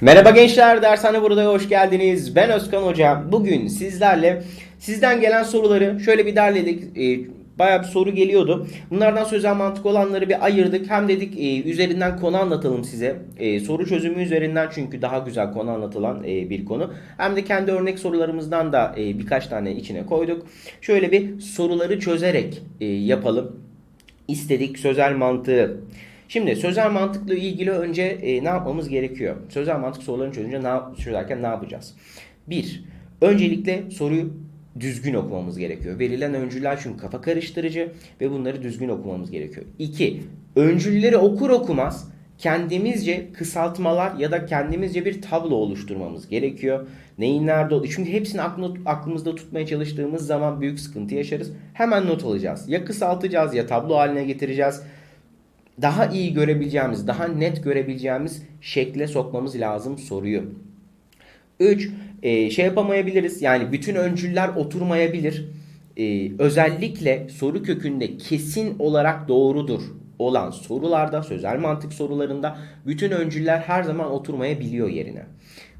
Merhaba gençler, dershane burada hoş geldiniz. Ben Özkan Hoca. Bugün sizlerle sizden gelen soruları şöyle bir derledik. Ee, bayağı bir soru geliyordu. Bunlardan sözel mantık olanları bir ayırdık. Hem dedik e, üzerinden konu anlatalım size. E, soru çözümü üzerinden çünkü daha güzel konu anlatılan e, bir konu. Hem de kendi örnek sorularımızdan da e, birkaç tane içine koyduk. Şöyle bir soruları çözerek e, yapalım istedik sözel mantığı. Şimdi sözel mantıkla ilgili önce e, ne yapmamız gerekiyor? Sözel mantık sorularını çözünce ne çözerken ne yapacağız? Bir, öncelikle soruyu düzgün okumamız gerekiyor. Verilen öncüller çünkü kafa karıştırıcı ve bunları düzgün okumamız gerekiyor. İki, öncülleri okur okumaz kendimizce kısaltmalar ya da kendimizce bir tablo oluşturmamız gerekiyor. Neyin nerede olduğu. Çünkü hepsini aklına- aklımızda tutmaya çalıştığımız zaman büyük sıkıntı yaşarız. Hemen not alacağız. Ya kısaltacağız ya tablo haline getireceğiz. Daha iyi görebileceğimiz, daha net görebileceğimiz şekle sokmamız lazım soruyu. 3. şey yapamayabiliriz. Yani bütün öncüller oturmayabilir. E, özellikle soru kökünde kesin olarak doğrudur olan sorularda, sözel mantık sorularında bütün öncüller her zaman oturmayabiliyor yerine.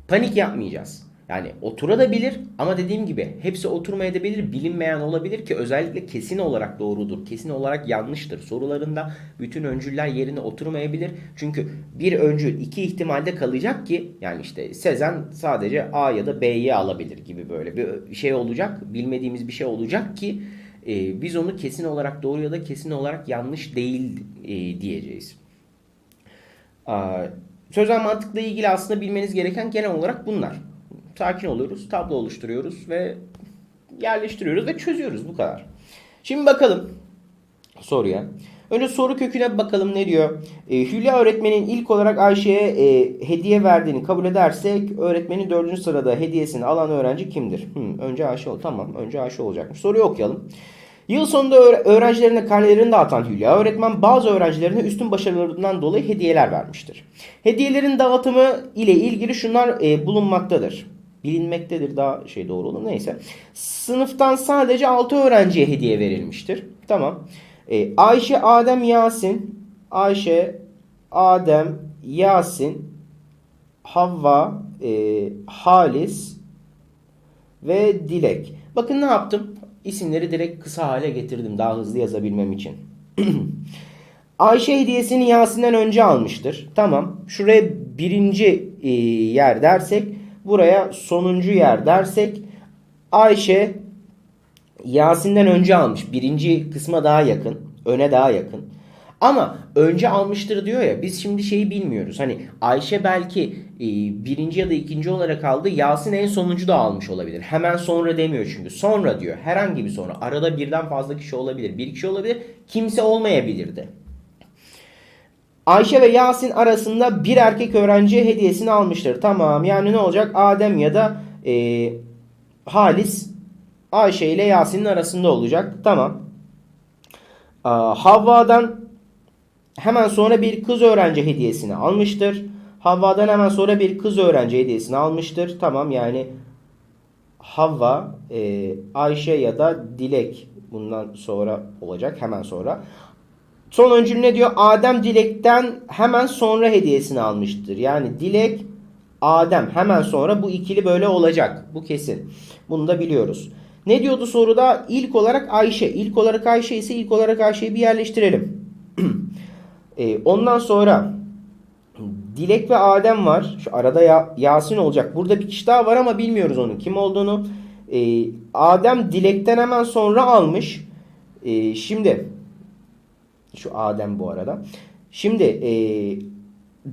Panik yapmayacağız. Yani oturabilir ama dediğim gibi hepsi oturmayabilir, bilinmeyen olabilir ki özellikle kesin olarak doğrudur, kesin olarak yanlıştır. Sorularında bütün öncüller yerine oturmayabilir. Çünkü bir öncül iki ihtimalde kalacak ki yani işte Sezen sadece A ya da B'yi alabilir gibi böyle bir şey olacak, bilmediğimiz bir şey olacak ki e, biz onu kesin olarak doğru ya da kesin olarak yanlış değil e, diyeceğiz. Aa, Sözel mantıkla ilgili aslında bilmeniz gereken genel olarak bunlar. Sakin oluyoruz, tablo oluşturuyoruz ve yerleştiriyoruz ve çözüyoruz bu kadar. Şimdi bakalım soruya. Önce soru köküne bakalım ne diyor. E, Hülya öğretmenin ilk olarak Ayşe'ye e, hediye verdiğini kabul edersek öğretmenin dördüncü sırada hediyesini alan öğrenci kimdir? Hmm, önce Ayşe ol. Tamam önce Ayşe olacakmış. Soruyu okuyalım. Yıl sonunda öğre- öğrencilerine karnelerini dağıtan Hülya öğretmen bazı öğrencilerine üstün başarılarından dolayı hediyeler vermiştir. Hediyelerin dağıtımı ile ilgili şunlar e, bulunmaktadır. Bilinmektedir daha şey doğru olur neyse. Sınıftan sadece 6 öğrenciye hediye verilmiştir. Tamam. E, Ayşe, Adem, Yasin, Ayşe, Adem, Yasin, Havva, e, Halis ve Dilek. Bakın ne yaptım? İsimleri direkt kısa hale getirdim daha hızlı yazabilmem için. Ayşe hediyesini Yasin'den önce almıştır. Tamam. Şuraya birinci e, yer dersek, buraya sonuncu yer dersek Ayşe Yasin'den önce almış. Birinci kısma daha yakın. Öne daha yakın. Ama önce almıştır diyor ya biz şimdi şeyi bilmiyoruz. Hani Ayşe belki e, birinci ya da ikinci olarak aldı. Yasin en sonuncu da almış olabilir. Hemen sonra demiyor çünkü. Sonra diyor. Herhangi bir sonra. Arada birden fazla kişi olabilir. Bir kişi olabilir. Kimse olmayabilirdi. Ayşe ve Yasin arasında bir erkek öğrenci hediyesini almıştır. Tamam yani ne olacak? Adem ya da e, Halis Ayşe ile Yasin'in arasında olacak. Tamam. Aa, Havva'dan hemen sonra bir kız öğrenci hediyesini almıştır. Havva'dan hemen sonra bir kız öğrenci hediyesini almıştır. Tamam yani Havva, e, Ayşe ya da Dilek bundan sonra olacak hemen sonra. Son öncül ne diyor? Adem Dilek'ten hemen sonra hediyesini almıştır. Yani Dilek, Adem hemen sonra bu ikili böyle olacak. Bu kesin. Bunu da biliyoruz. Ne diyordu soruda? İlk olarak Ayşe. İlk olarak Ayşe ise ilk olarak Ayşe'yi bir yerleştirelim. E, ondan sonra Dilek ve Adem var. Şu arada ya, Yasin olacak. Burada bir kişi daha var ama bilmiyoruz onun kim olduğunu. E, Adem Dilek'ten hemen sonra almış. E, şimdi şu Adem bu arada. Şimdi e,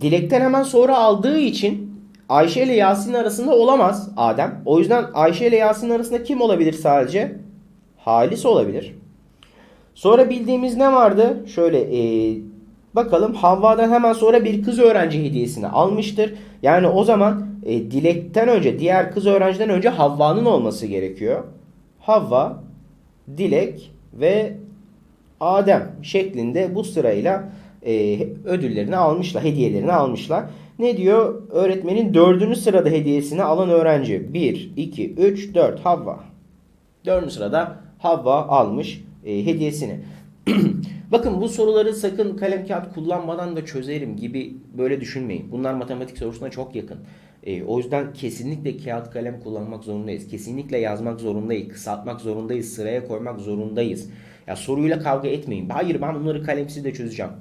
Dilek'ten hemen sonra aldığı için Ayşe ile Yasin arasında olamaz Adem. O yüzden Ayşe ile Yasin arasında kim olabilir sadece? Halis olabilir. Sonra bildiğimiz ne vardı? Şöyle e, bakalım Havva'dan hemen sonra bir kız öğrenci hediyesini almıştır. Yani o zaman e, Dilek'ten önce diğer kız öğrenciden önce Havva'nın olması gerekiyor. Havva, Dilek ve Adem şeklinde bu sırayla e, ödüllerini almışlar, hediyelerini almışlar. Ne diyor? Öğretmenin dördüncü sırada hediyesini alan öğrenci. 1, 2, 3, 4 Havva. Dördüncü sırada Havva almış e, hediyesini. Bakın bu soruları sakın kalem kağıt kullanmadan da çözerim gibi böyle düşünmeyin. Bunlar matematik sorusuna çok yakın. Ee, o yüzden kesinlikle kağıt kalem kullanmak zorundayız. Kesinlikle yazmak zorundayız. Kısaltmak zorundayız. Sıraya koymak zorundayız. Ya soruyla kavga etmeyin. Hayır ben bunları kalemsiz de çözeceğim.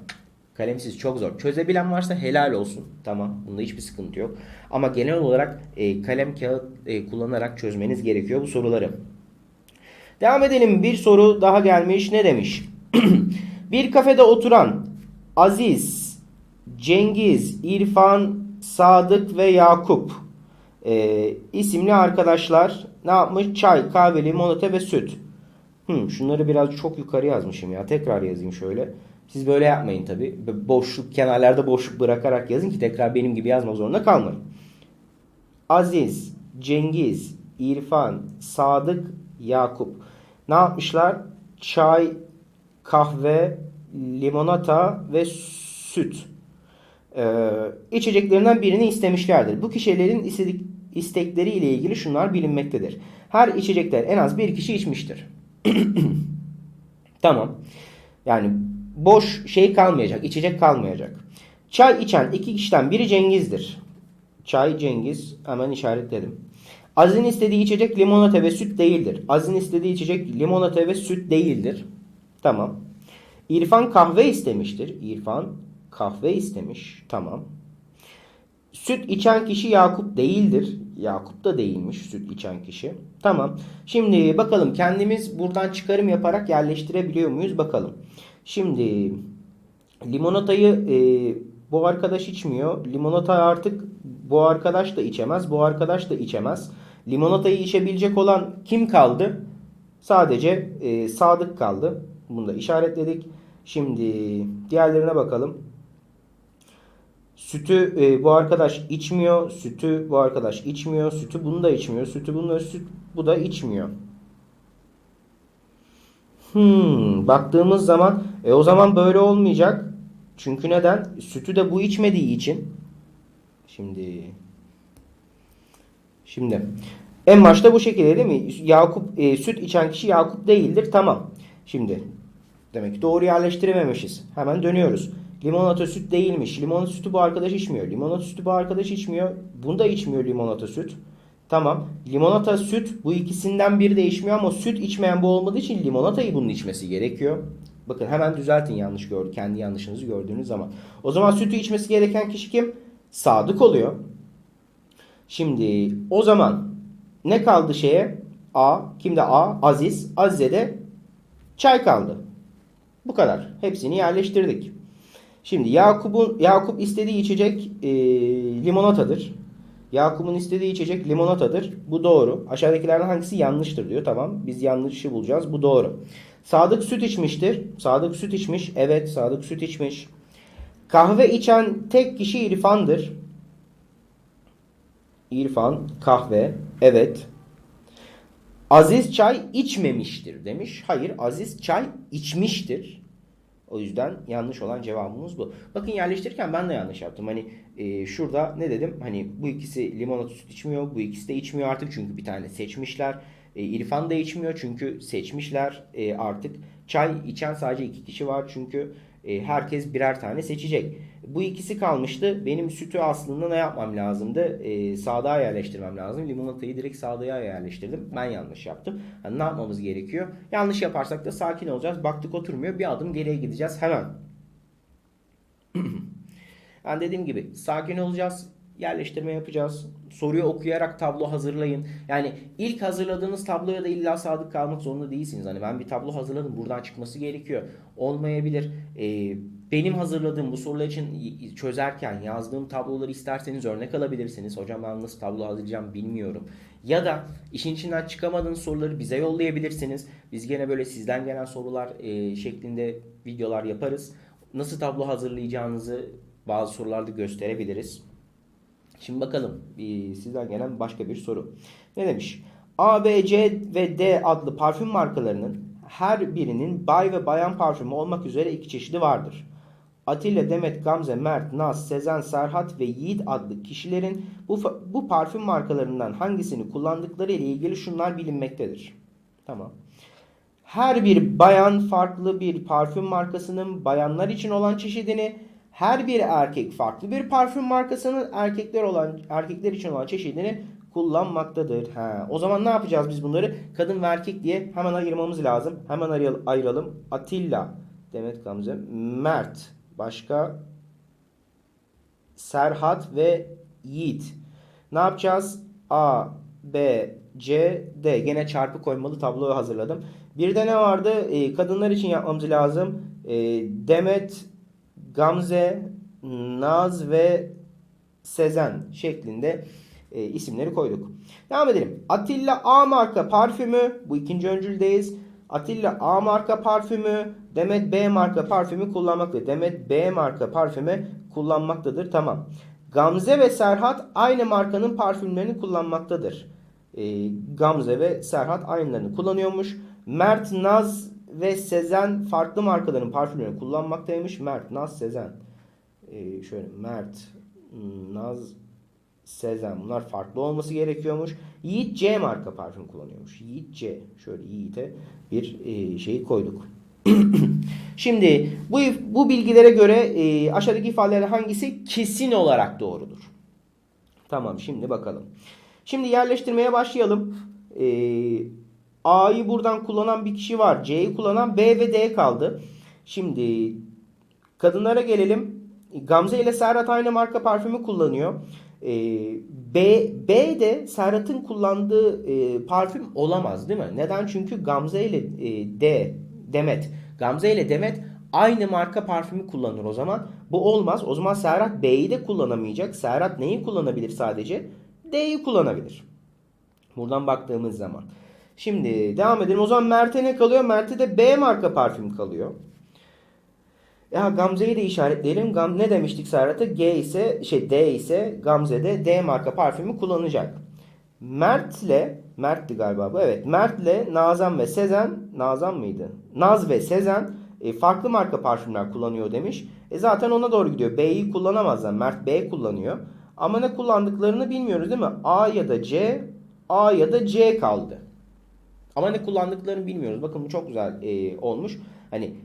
Kalemsiz çok zor. Çözebilen varsa helal olsun. Tamam. Bunda hiçbir sıkıntı yok. Ama genel olarak e, kalem kağıt e, kullanarak çözmeniz gerekiyor bu soruları. Devam edelim. Bir soru daha gelmiş. Ne demiş? bir kafede oturan Aziz, Cengiz, İrfan, Sadık ve Yakup e, isimli arkadaşlar ne yapmış? Çay, kahve, limonata ve süt. Hmm, şunları biraz çok yukarı yazmışım ya. Tekrar yazayım şöyle. Siz böyle yapmayın tabi. Boşluk kenarlarda boşluk bırakarak yazın ki tekrar benim gibi yazmak zorunda kalmayın. Aziz, Cengiz, İrfan, Sadık, Yakup. Ne yapmışlar? Çay, kahve, limonata ve süt. Ee, içeceklerinden birini istemişlerdir. Bu kişilerin istedik, istekleri ile ilgili şunlar bilinmektedir. Her içecekten en az bir kişi içmiştir. tamam. Yani boş şey kalmayacak, içecek kalmayacak. Çay içen iki kişiden biri Cengiz'dir. Çay Cengiz hemen işaretledim. Aziz'in istediği içecek limonata ve süt değildir. Aziz'in istediği içecek limonata ve süt değildir. Tamam. İrfan kahve istemiştir. İrfan kahve istemiş. Tamam. Süt içen kişi Yakup değildir. Yakup da değilmiş süt içen kişi. Tamam. Şimdi bakalım kendimiz buradan çıkarım yaparak yerleştirebiliyor muyuz bakalım. Şimdi limonatayı e, bu arkadaş içmiyor. Limonata artık bu arkadaş da içemez. Bu arkadaş da içemez. Limonatayı içebilecek olan kim kaldı? Sadece e, Sadık kaldı. Bunu da işaretledik. Şimdi diğerlerine bakalım. Sütü e, bu arkadaş içmiyor. Sütü bu arkadaş içmiyor. Sütü bunu da içmiyor. Sütü bunu da süt bu da içmiyor. Hmm, baktığımız zaman e, o zaman böyle olmayacak. Çünkü neden? Sütü de bu içmediği için. Şimdi Şimdi en başta bu şekilde değil mi? Yakup e, süt içen kişi Yakup değildir. Tamam. Şimdi demek ki doğru yerleştirememişiz. Hemen dönüyoruz. Limonata süt değilmiş. Limonata sütü bu arkadaş içmiyor. Limonata sütü bu arkadaş içmiyor. Bunda içmiyor limonata süt. Tamam. Limonata süt bu ikisinden biri de içmiyor ama süt içmeyen bu olmadığı için limonatayı bunun içmesi gerekiyor. Bakın hemen düzeltin yanlış gördü. Kendi yanlışınızı gördüğünüz zaman. O zaman sütü içmesi gereken kişi kim? Sadık oluyor. Şimdi o zaman ne kaldı şeye? A. Kimde A? Aziz. Aziz'e de çay kaldı. Bu kadar. Hepsini yerleştirdik. Şimdi Yakup'un Yakup istediği içecek e, limonatadır. Yakup'un istediği içecek limonatadır. Bu doğru. Aşağıdakilerden hangisi yanlıştır diyor. Tamam. Biz yanlışı bulacağız. Bu doğru. Sadık süt içmiştir. Sadık süt içmiş. Evet, Sadık süt içmiş. Kahve içen tek kişi İrfan'dır. İrfan kahve. Evet. Aziz çay içmemiştir demiş. Hayır, Aziz çay içmiştir. O yüzden yanlış olan cevabımız bu. Bakın yerleştirirken ben de yanlış yaptım. Hani e, şurada ne dedim? Hani bu ikisi limonata süt içmiyor. Bu ikisi de içmiyor artık çünkü bir tane seçmişler. E, İrfan da içmiyor çünkü seçmişler e, artık. Çay içen sadece iki kişi var çünkü e, herkes birer tane seçecek. Bu ikisi kalmıştı. Benim sütü aslında ne yapmam lazımdı? E, sağdağa yerleştirmem lazım. Limonatayı direkt sağdağa yerleştirdim. Ben yanlış yaptım. Hani ne yapmamız gerekiyor? Yanlış yaparsak da sakin olacağız. Baktık oturmuyor. Bir adım geriye gideceğiz hemen. yani dediğim gibi sakin olacağız. Yerleştirme yapacağız. Soruyu okuyarak tablo hazırlayın. Yani ilk hazırladığınız tabloya da illa sadık kalmak zorunda değilsiniz. Hani ben bir tablo hazırladım. Buradan çıkması gerekiyor. Olmayabilir. Ee, benim hazırladığım bu sorular için çözerken yazdığım tabloları isterseniz örnek alabilirsiniz. Hocam ben nasıl tablo hazırlayacağım bilmiyorum. Ya da işin içinden çıkamadığınız soruları bize yollayabilirsiniz. Biz gene böyle sizden gelen sorular e, şeklinde videolar yaparız. Nasıl tablo hazırlayacağınızı bazı sorularda gösterebiliriz. Şimdi bakalım sizden gelen başka bir soru. Ne demiş? A, B, C ve D adlı parfüm markalarının her birinin bay ve bayan parfümü olmak üzere iki çeşidi vardır. Atilla, Demet, Gamze, Mert, Naz, Sezen, Serhat ve Yiğit adlı kişilerin bu, bu parfüm markalarından hangisini kullandıkları ile ilgili şunlar bilinmektedir. Tamam. Her bir bayan farklı bir parfüm markasının bayanlar için olan çeşidini, her bir erkek farklı bir parfüm markasının erkekler olan erkekler için olan çeşidini kullanmaktadır. Ha, o zaman ne yapacağız biz bunları? Kadın ve erkek diye hemen ayırmamız lazım. Hemen ayıralım. Atilla, Demet Gamze, Mert, başka Serhat ve Yiğit. Ne yapacağız? A, B, C, D. Gene çarpı koymalı tabloyu hazırladım. Bir de ne vardı? Ee, kadınlar için yapmamız lazım. Ee, Demet, Gamze, Naz ve Sezen şeklinde e, isimleri koyduk. Devam edelim. Atilla A marka parfümü. Bu ikinci öncüldeyiz. Atilla A marka parfümü. Demet B marka parfümü kullanmaktadır. Demet B marka parfümü kullanmaktadır. Tamam. Gamze ve Serhat aynı markanın parfümlerini kullanmaktadır. E, Gamze ve Serhat aynılarını kullanıyormuş. Mert, Naz ve Sezen farklı markaların parfümlerini kullanmaktaymış. Mert, Naz, Sezen. E, şöyle Mert, Naz, Sezen bunlar farklı olması gerekiyormuş. Yiğit C marka parfüm kullanıyormuş. Yiğit C. Şöyle Yiğit'e bir e, şeyi koyduk. Şimdi bu bu bilgilere göre e, aşağıdaki ifadelerden hangisi kesin olarak doğrudur? Tamam şimdi bakalım. Şimdi yerleştirmeye başlayalım. E, A'yı buradan kullanan bir kişi var. C'yi kullanan B ve D kaldı. Şimdi kadınlara gelelim. Gamze ile Serhat aynı marka parfümü kullanıyor. E, B, B de Serhat'ın kullandığı e, parfüm olamaz değil mi? Neden? Çünkü Gamze ile e, D, Demet. Gamze ile Demet aynı marka parfümü kullanır o zaman. Bu olmaz. O zaman Serhat B'yi de kullanamayacak. Serhat neyi kullanabilir sadece? D'yi kullanabilir. Buradan baktığımız zaman. Şimdi devam edelim. O zaman Mert'e ne kalıyor? Mert'e de B marka parfüm kalıyor. Ya Gamze'yi de işaretleyelim. Gam ne demiştik Serhat'a? G ise şey D ise Gamze'de D marka parfümü kullanacak. Mert'le Mert'ti galiba bu. Evet. Mert'le Nazan ve Sezen Nazan mıydı? Naz ve Sezen e, farklı marka parfümler kullanıyor demiş. E zaten ona doğru gidiyor. B'yi kullanamazlar. Mert B kullanıyor. Ama ne kullandıklarını bilmiyoruz değil mi? A ya da C, A ya da C kaldı. Ama ne kullandıklarını bilmiyoruz. Bakın bu çok güzel e, olmuş. Hani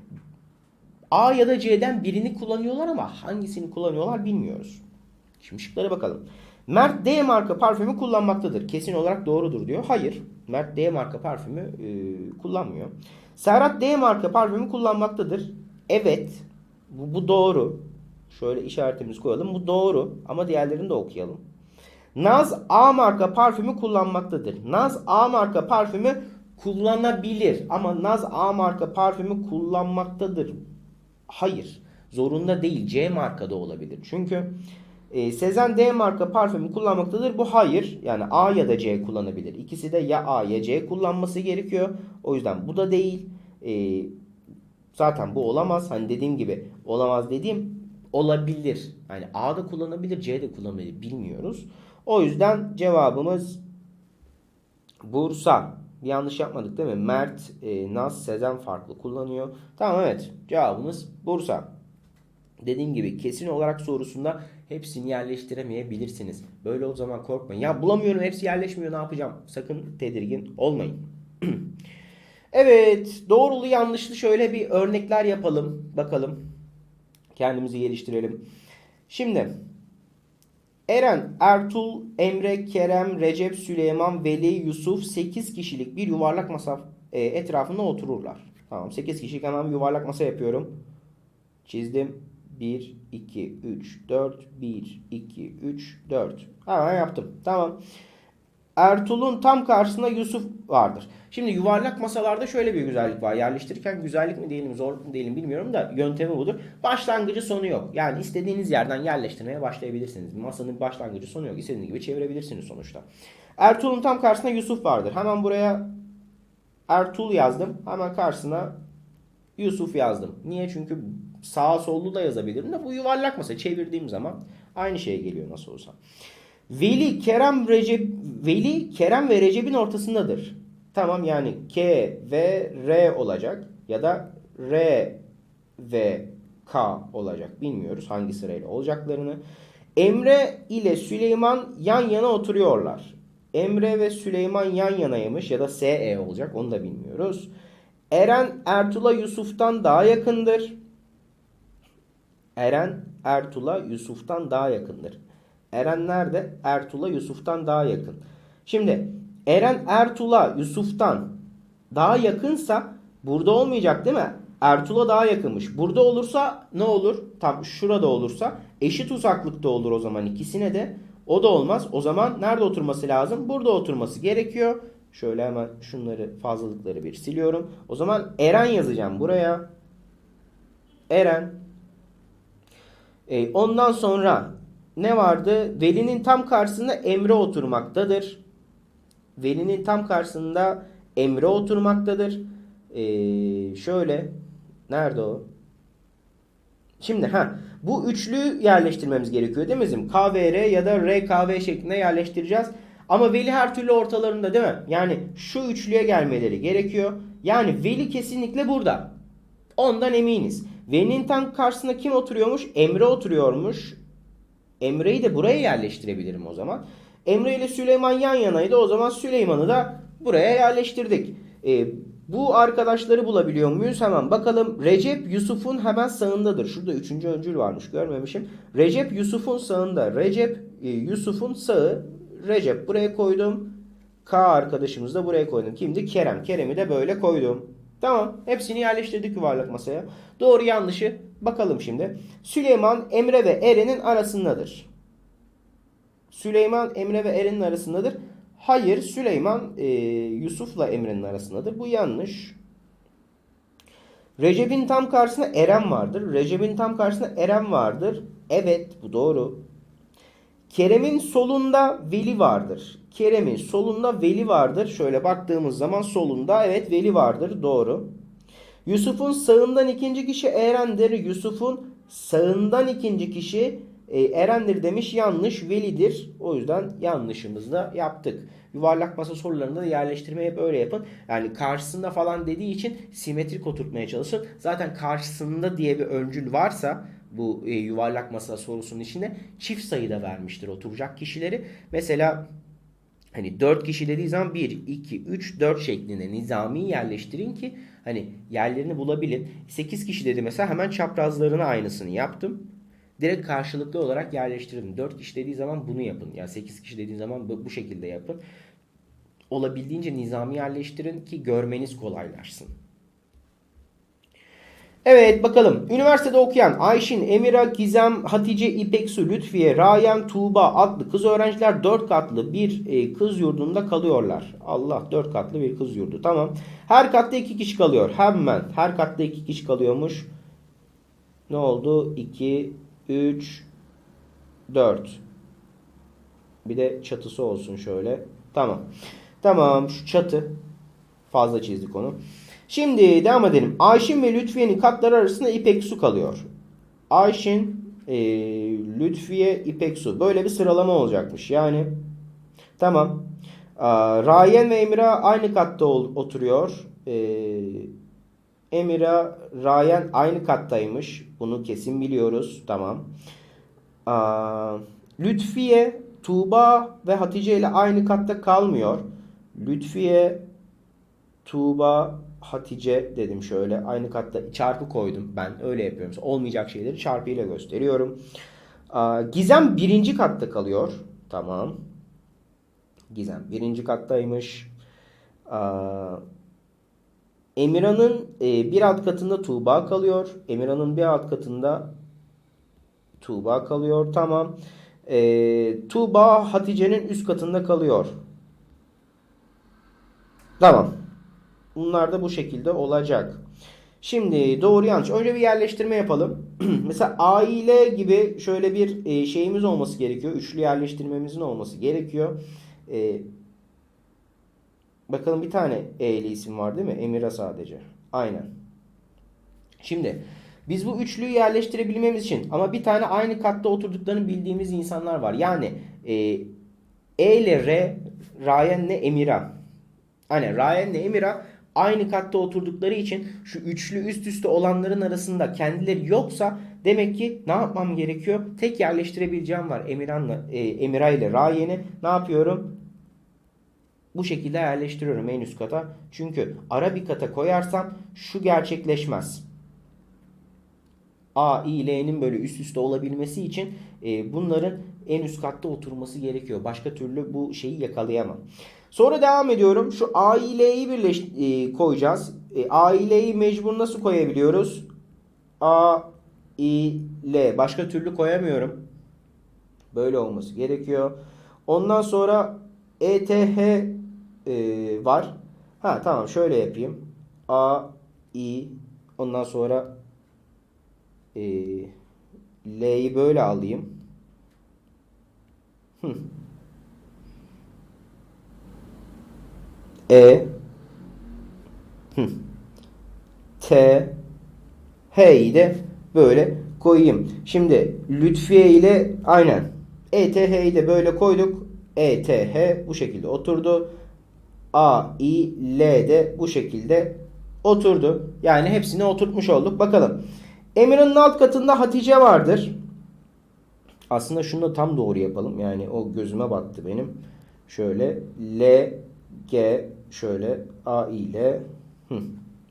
A ya da C'den birini kullanıyorlar ama hangisini kullanıyorlar bilmiyoruz. Şimdi şıklara bakalım. Mert D marka parfümü kullanmaktadır. Kesin olarak doğrudur diyor. Hayır. Mert D marka parfümü e, kullanmıyor. Serhat D marka parfümü kullanmaktadır. Evet. Bu, bu doğru. Şöyle işaretimizi koyalım. Bu doğru. Ama diğerlerini de okuyalım. Naz A marka parfümü kullanmaktadır. Naz A marka parfümü kullanabilir. Ama Naz A marka parfümü kullanmaktadır. Hayır. Zorunda değil. C markada olabilir. Çünkü e, Sezen D marka parfümü kullanmaktadır. Bu hayır. Yani A ya da C kullanabilir. İkisi de ya A ya C kullanması gerekiyor. O yüzden bu da değil. E, zaten bu olamaz. Hani dediğim gibi olamaz dediğim olabilir. Yani A da kullanabilir, C de kullanabilir. Bilmiyoruz. O yüzden cevabımız Bursa. Yanlış yapmadık değil mi? Mert, e, Naz, Sezen farklı kullanıyor. Tamam evet. Cevabımız Bursa. Dediğim gibi kesin olarak sorusunda hepsini yerleştiremeyebilirsiniz. Böyle o zaman korkmayın. Ya bulamıyorum hepsi yerleşmiyor ne yapacağım? Sakın tedirgin olmayın. evet doğrulu yanlışlı şöyle bir örnekler yapalım. Bakalım. Kendimizi geliştirelim. Şimdi Eren, Ertuğ, Emre, Kerem, Recep, Süleyman, Veli, Yusuf 8 kişilik bir yuvarlak masa e, etrafında otururlar. Tamam 8 kişilik hemen yuvarlak masa yapıyorum. Çizdim. 1, 2, 3, 4, 1, 2, 3, 4. Hemen yaptım. Tamam. Ertuğrul'un tam karşısında Yusuf vardır. Şimdi yuvarlak masalarda şöyle bir güzellik var. Yerleştirirken güzellik mi diyelim, zorluk mu diyelim bilmiyorum da yöntemi budur. Başlangıcı sonu yok. Yani istediğiniz yerden yerleştirmeye başlayabilirsiniz. Masanın başlangıcı sonu yok. İstediğiniz gibi çevirebilirsiniz sonuçta. Ertuğrul'un tam karşısında Yusuf vardır. Hemen buraya Ertuğrul yazdım. Hemen karşısına Yusuf yazdım. Niye? Çünkü sağa sollu da yazabilirim de bu yuvarlak masa çevirdiğim zaman aynı şey geliyor nasıl olsa. Veli, Kerem, Recep, Veli, Kerem ve Recep'in ortasındadır. Tamam yani K ve R olacak ya da R ve K olacak. Bilmiyoruz hangi sırayla olacaklarını. Emre ile Süleyman yan yana oturuyorlar. Emre ve Süleyman yan yanaymış ya da SE olacak onu da bilmiyoruz. Eren Ertuğrul'a Yusuf'tan daha yakındır. Eren Ertuğrul'a Yusuf'tan daha yakındır. Eren nerede? Ertuğrul'a Yusuf'tan daha yakın. Şimdi Eren Ertuğrul'a Yusuf'tan daha yakınsa burada olmayacak değil mi? Ertuğrul'a daha yakınmış. Burada olursa ne olur? Tam şurada olursa eşit uzaklıkta olur o zaman ikisine de. O da olmaz. O zaman nerede oturması lazım? Burada oturması gerekiyor. Şöyle hemen şunları fazlalıkları bir siliyorum. O zaman Eren yazacağım buraya. Eren. E, ondan sonra ne vardı? Veli'nin tam karşısında Emre oturmaktadır. Veli'nin tam karşısında Emre oturmaktadır. E, şöyle. Nerede o? Şimdi ha bu üçlü yerleştirmemiz gerekiyor değil mi bizim? KVR ya da RKV şeklinde yerleştireceğiz. Ama veli her türlü ortalarında değil mi? Yani şu üçlüye gelmeleri gerekiyor. Yani veli kesinlikle burada. Ondan eminiz. Veli'nin tam karşısında kim oturuyormuş? Emre oturuyormuş. Emre'yi de buraya yerleştirebilirim o zaman. Emre ile Süleyman yan yanaydı. O zaman Süleyman'ı da buraya yerleştirdik. Ee, bu arkadaşları bulabiliyor muyuz? Hemen bakalım. Recep Yusuf'un hemen sağındadır. Şurada üçüncü öncül varmış. Görmemişim. Recep Yusuf'un sağında. Recep e, Yusuf'un sağı. Recep buraya koydum. K arkadaşımızı da buraya koydum. Kimdi? Kerem. Kerem'i de böyle koydum. Tamam. Hepsini yerleştirdik yuvarlak masaya. Doğru yanlışı bakalım şimdi. Süleyman Emre ve Eren'in arasındadır. Süleyman Emre ve Eren'in arasındadır. Hayır Süleyman e, Yusuf'la Emre'nin arasındadır. Bu yanlış. Recep'in tam karşısında Eren vardır. Recep'in tam karşısında Eren vardır. Evet bu doğru. Kerem'in solunda Veli vardır. Kerem'in solunda Veli vardır. Şöyle baktığımız zaman solunda evet Veli vardır. Doğru. Yusuf'un sağından ikinci kişi Eren'dir. Yusuf'un sağından ikinci kişi e, Eren'dir demiş. Yanlış. Veli'dir. O yüzden yanlışımızı da yaptık. Yuvarlak masa sorularında da yerleştirme hep öyle yapın. Yani karşısında falan dediği için simetrik oturtmaya çalışın. Zaten karşısında diye bir öncül varsa bu e, yuvarlak masa sorusunun içinde çift sayıda vermiştir oturacak kişileri. Mesela hani 4 kişi dediği zaman 1, 2, 3, 4 şeklinde nizami yerleştirin ki hani yerlerini bulabilin. 8 kişi dedi mesela hemen çaprazlarına aynısını yaptım. Direkt karşılıklı olarak yerleştirdim. 4 kişi dediği zaman bunu yapın. Yani 8 kişi dediği zaman bu, şekilde yapın. Olabildiğince nizami yerleştirin ki görmeniz kolaylaşsın. Evet bakalım. Üniversitede okuyan Ayşin, Emira, Gizem, Hatice, İpek Su, Lütfiye, Rayan, Tuğba adlı kız öğrenciler 4 katlı bir e, kız yurdunda kalıyorlar. Allah 4 katlı bir kız yurdu. Tamam. Her katta 2 kişi kalıyor. Hemen. Her katta 2 kişi kalıyormuş. Ne oldu? 2, 3, 4. Bir de çatısı olsun şöyle. Tamam. Tamam şu çatı. Fazla çizdik onu. Şimdi devam edelim. Ayşin ve Lütfiye'nin katları arasında İpek Su kalıyor. Ayşin, e, Lütfiye, İpek Su. Böyle bir sıralama olacakmış. Yani tamam. Rayen ve Emira aynı katta oturuyor. E, Emira, Rayen aynı kattaymış. Bunu kesin biliyoruz. Tamam. Lütfiye, Tuğba ve Hatice ile aynı katta kalmıyor. Lütfiye, Tuğba, Hatice dedim şöyle. Aynı katta çarpı koydum. Ben öyle yapıyorum. Olmayacak şeyleri çarpı ile gösteriyorum. Gizem birinci katta kalıyor. Tamam. Gizem birinci kattaymış. Aa, Emirhan'ın e, bir alt katında Tuğba kalıyor. Emirhan'ın bir alt katında Tuğba kalıyor. Tamam. E, Tuğba Hatice'nin üst katında kalıyor. Tamam. Bunlar da bu şekilde olacak. Şimdi doğru yanlış. Önce bir yerleştirme yapalım. Mesela aile gibi şöyle bir e, şeyimiz olması gerekiyor. Üçlü yerleştirmemizin olması gerekiyor. E, bakalım bir tane E'li isim var değil mi? Emira sadece. Aynen. Şimdi biz bu üçlüyü yerleştirebilmemiz için ama bir tane aynı katta oturduklarını bildiğimiz insanlar var. Yani e, E ile R, Ryan ile Emira. Hani Ryan ile Emira aynı katta oturdukları için şu üçlü üst üste olanların arasında kendileri yoksa demek ki ne yapmam gerekiyor? Tek yerleştirebileceğim var Emirhan'la e, Emira ile Ryan'i. Ne yapıyorum? Bu şekilde yerleştiriyorum en üst kata. Çünkü ara bir kata koyarsam şu gerçekleşmez. A, I, L'nin böyle üst üste olabilmesi için e, bunların en üst katta oturması gerekiyor. Başka türlü bu şeyi yakalayamam. Sonra devam ediyorum. Şu A ile L'yi birleş e, koyacağız. E, A ile L'yi mecbur nasıl koyabiliyoruz? A, I, L. Başka türlü koyamıyorum. Böyle olması gerekiyor. Ondan sonra E, T, H e, var. Ha tamam şöyle yapayım. A, I, ondan sonra e, L'yi böyle alayım. Hı. E Hı. T H'yi de böyle koyayım. Şimdi Lütfiye ile aynen E T H'yi de böyle koyduk. E T H bu şekilde oturdu. A I L de bu şekilde oturdu. Yani hepsini oturtmuş olduk. Bakalım. Emir'in alt katında Hatice vardır. Aslında şunu da tam doğru yapalım. Yani o gözüme battı benim. Şöyle L G şöyle A ile Hı,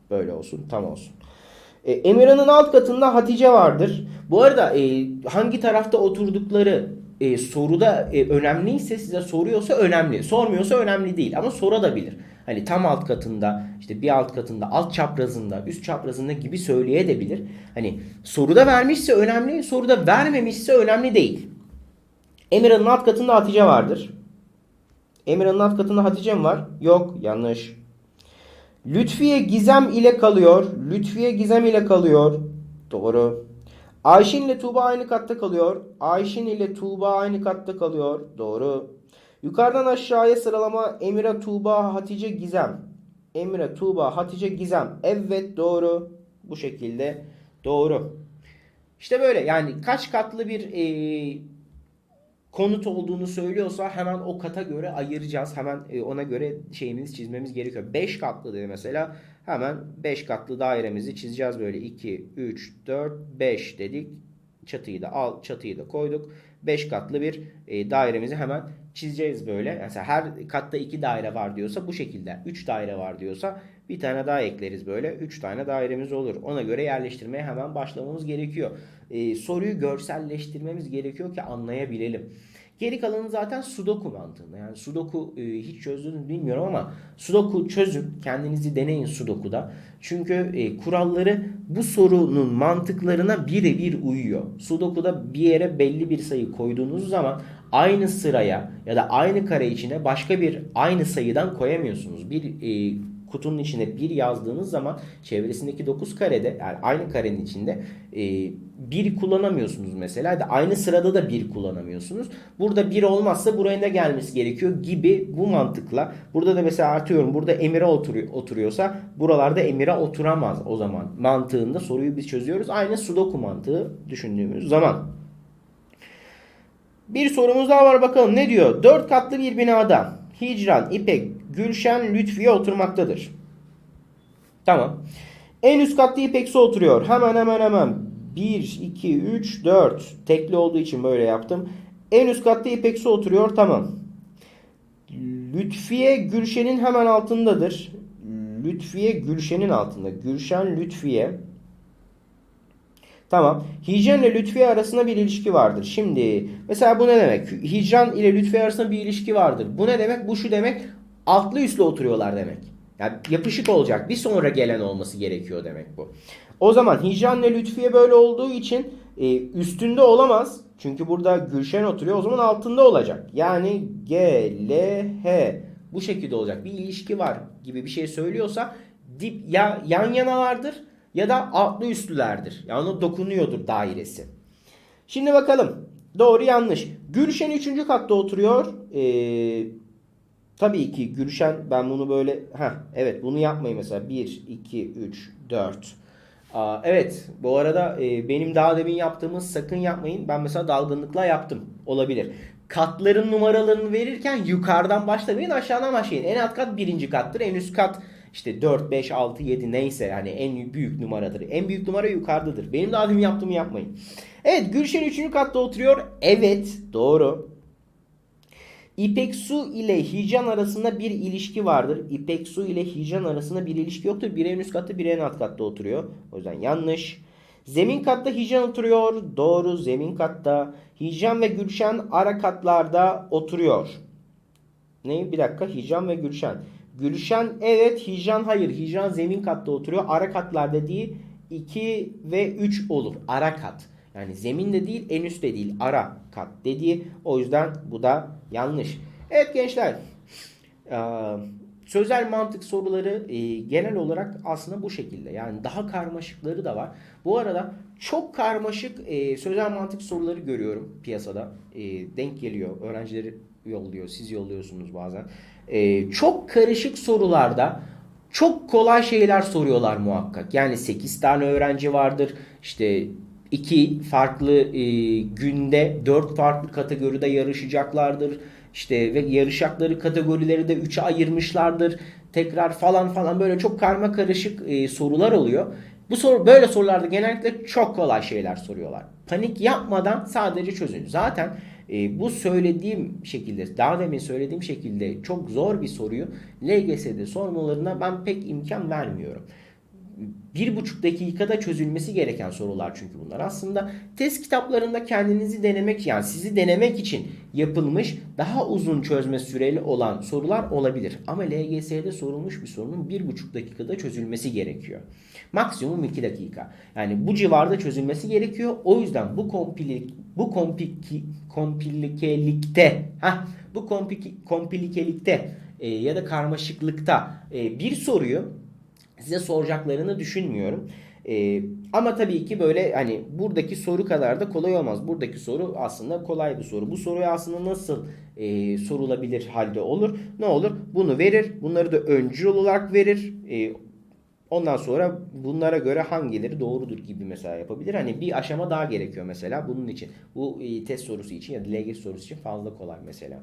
böyle olsun tam olsun. E, Emirhan'ın alt katında Hatice vardır. Bu arada e, hangi tarafta oturdukları e, soruda e, önemliyse size soruyorsa önemli. Sormuyorsa önemli değil ama sorabilir. Hani tam alt katında, işte bir alt katında, alt çaprazında, üst çaprazında gibi söyleyebilir. Hani soruda vermişse önemli, soruda vermemişse önemli değil. Emirhan'ın alt katında Hatice vardır. Emirhan'ın alt katında Hatice mi var? Yok, yanlış. Lütfiye Gizem ile kalıyor. Lütfiye Gizem ile kalıyor. Doğru. Ayşin ile Tuğba aynı katta kalıyor. Ayşin ile Tuğba aynı katta kalıyor. Doğru. Yukarıdan aşağıya sıralama Emire, Tuğba, Hatice, Gizem. Emire, Tuğba, Hatice, Gizem. Evet doğru. Bu şekilde doğru. İşte böyle yani kaç katlı bir e, konut olduğunu söylüyorsa hemen o kata göre ayıracağız. Hemen e, ona göre şeyimizi çizmemiz gerekiyor. 5 katlı dedi mesela. Hemen 5 katlı dairemizi çizeceğiz böyle 2 3 4 5 dedik. Çatıyı da al, çatıyı da koyduk. 5 katlı bir e, dairemizi hemen çizeceğiz böyle. Mesela her katta 2 daire var diyorsa bu şekilde. 3 daire var diyorsa bir tane daha ekleriz böyle. 3 tane dairemiz olur. Ona göre yerleştirmeye hemen başlamamız gerekiyor. E, soruyu görselleştirmemiz gerekiyor ki anlayabilelim. Geri kalanı zaten Sudoku mantığında. Yani Sudoku e, hiç çözdünüz bilmiyorum ama Sudoku çözün. Kendinizi deneyin Sudoku'da. Çünkü e, kuralları bu sorunun mantıklarına birebir uyuyor. Sudoku'da bir yere belli bir sayı koyduğunuz zaman aynı sıraya ya da aynı kare içine başka bir aynı sayıdan koyamıyorsunuz. Bir e, kutunun içine 1 yazdığınız zaman çevresindeki 9 karede yani aynı karenin içinde e, 1 kullanamıyorsunuz mesela. Da aynı sırada da 1 kullanamıyorsunuz. Burada 1 olmazsa buraya ne gelmesi gerekiyor gibi bu mantıkla. Burada da mesela artıyorum burada emire oturuyor, oturuyorsa buralarda emire oturamaz o zaman. Mantığında soruyu biz çözüyoruz. Aynı sudoku mantığı düşündüğümüz zaman. Bir sorumuz daha var bakalım ne diyor? 4 katlı bir binada Hicran, İpek, Gülşen, Lütfiye oturmaktadır. Tamam. En üst katta İpek su oturuyor. Hemen hemen hemen. 1, 2, 3, 4. Tekli olduğu için böyle yaptım. En üst katta İpek su oturuyor. Tamam. Lütfiye Gülşen'in hemen altındadır. Lütfiye Gülşen'in altında. Gülşen Lütfiye. Tamam. Hicran ile Lütfiye arasında bir ilişki vardır. Şimdi mesela bu ne demek? Hicran ile Lütfiye arasında bir ilişki vardır. Bu ne demek? Bu şu demek. Altlı üstlü oturuyorlar demek. Yani yapışık olacak. Bir sonra gelen olması gerekiyor demek bu. O zaman Hicran ile Lütfiye böyle olduğu için e, üstünde olamaz. Çünkü burada Gülşen oturuyor. O zaman altında olacak. Yani G, L, H bu şekilde olacak. Bir ilişki var gibi bir şey söylüyorsa dip ya yan yanalardır ya da altlı üstlülerdir. Yani dokunuyordur dairesi. Şimdi bakalım. Doğru yanlış. Gülşen 3. katta oturuyor. Ee, tabii ki Gülşen ben bunu böyle ha evet bunu yapmayın mesela 1 2 3 4 Aa, evet bu arada e, benim daha demin yaptığımız sakın yapmayın. Ben mesela dalgınlıkla yaptım. Olabilir. Katların numaralarını verirken yukarıdan başlamayın aşağıdan başlayın. En alt kat birinci kattır. En üst kat işte 4, 5, 6, 7 neyse yani en büyük numaradır. En büyük numara yukarıdadır. Benim daha demin yaptığımı yapmayın. Evet Gülşen 3. katta oturuyor. Evet doğru. İpek su ile hicran arasında bir ilişki vardır. İpek su ile hicran arasında bir ilişki yoktur. Biri en üst katta biri en alt katta oturuyor. O yüzden yanlış. Zemin katta hicran oturuyor. Doğru zemin katta. Hicran ve Gülşen ara katlarda oturuyor. Ne? Bir dakika Hicran ve Gülşen. Gülşen evet Hicran hayır. Hicran zemin katta oturuyor. Ara katlar dediği 2 ve 3 olur. Ara kat. Yani zeminde değil en üstte değil. Ara kat dediği. O yüzden bu da yanlış. Evet gençler. Sözel mantık soruları genel olarak aslında bu şekilde. Yani daha karmaşıkları da var. Bu arada çok karmaşık sözel mantık soruları görüyorum piyasada. Denk geliyor. Öğrencileri yolluyor. Siz yolluyorsunuz bazen. E, çok karışık sorularda çok kolay şeyler soruyorlar muhakkak. Yani 8 tane öğrenci vardır. İşte iki farklı e, günde dört farklı kategoride yarışacaklardır. İşte ve yarışacakları kategorileri de 3'e ayırmışlardır. Tekrar falan falan böyle çok karma karışık e, sorular oluyor. Bu soru böyle sorularda genellikle çok kolay şeyler soruyorlar. Panik yapmadan sadece çözün. Zaten e, bu söylediğim şekilde, daha demin söylediğim şekilde çok zor bir soruyu LGS'de sormalarına ben pek imkan vermiyorum bir buçuk dakikada çözülmesi gereken sorular çünkü bunlar. Aslında test kitaplarında kendinizi denemek yani sizi denemek için yapılmış daha uzun çözme süreli olan sorular olabilir. Ama LGS'de sorulmuş bir sorunun bir buçuk dakikada çözülmesi gerekiyor. Maksimum iki dakika. Yani bu civarda çözülmesi gerekiyor. O yüzden bu kompilik bu kompiki, komplikelikte ha bu kompiki, komplikelikte e, ya da karmaşıklıkta e, bir soruyu size soracaklarını düşünmüyorum. Ee, ama tabii ki böyle hani buradaki soru kadar da kolay olmaz. Buradaki soru aslında kolay bir soru. Bu soruyu aslında nasıl e, sorulabilir halde olur? Ne olur? Bunu verir. Bunları da öncül olarak verir. E, ondan sonra bunlara göre hangileri doğrudur gibi mesela yapabilir. Hani bir aşama daha gerekiyor mesela bunun için. Bu e, test sorusu için ya da sorusu için fazla kolay mesela.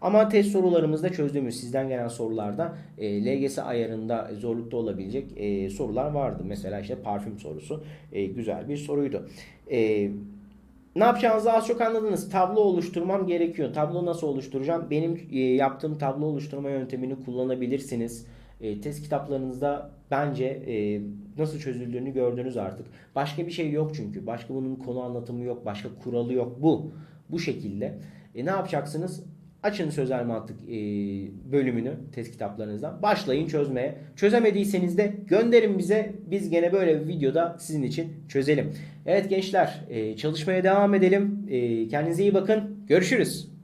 Ama test sorularımızda çözdüğümüz sizden gelen sorularda e, LGS ayarında zorlukta olabilecek e, sorular vardı. Mesela işte parfüm sorusu e, güzel bir soruydu. E, ne yapacağınızı az çok anladınız. Tablo oluşturmam gerekiyor. Tablo nasıl oluşturacağım? Benim e, yaptığım tablo oluşturma yöntemini kullanabilirsiniz. E, test kitaplarınızda bence e, nasıl çözüldüğünü gördünüz artık. Başka bir şey yok çünkü. Başka bunun konu anlatımı yok. Başka kuralı yok. Bu. Bu şekilde. E, ne yapacaksınız? Açın sözel mantık e, bölümünü test kitaplarınızdan. Başlayın çözmeye. Çözemediyseniz de gönderin bize. Biz gene böyle bir videoda sizin için çözelim. Evet gençler e, çalışmaya devam edelim. E, kendinize iyi bakın. Görüşürüz.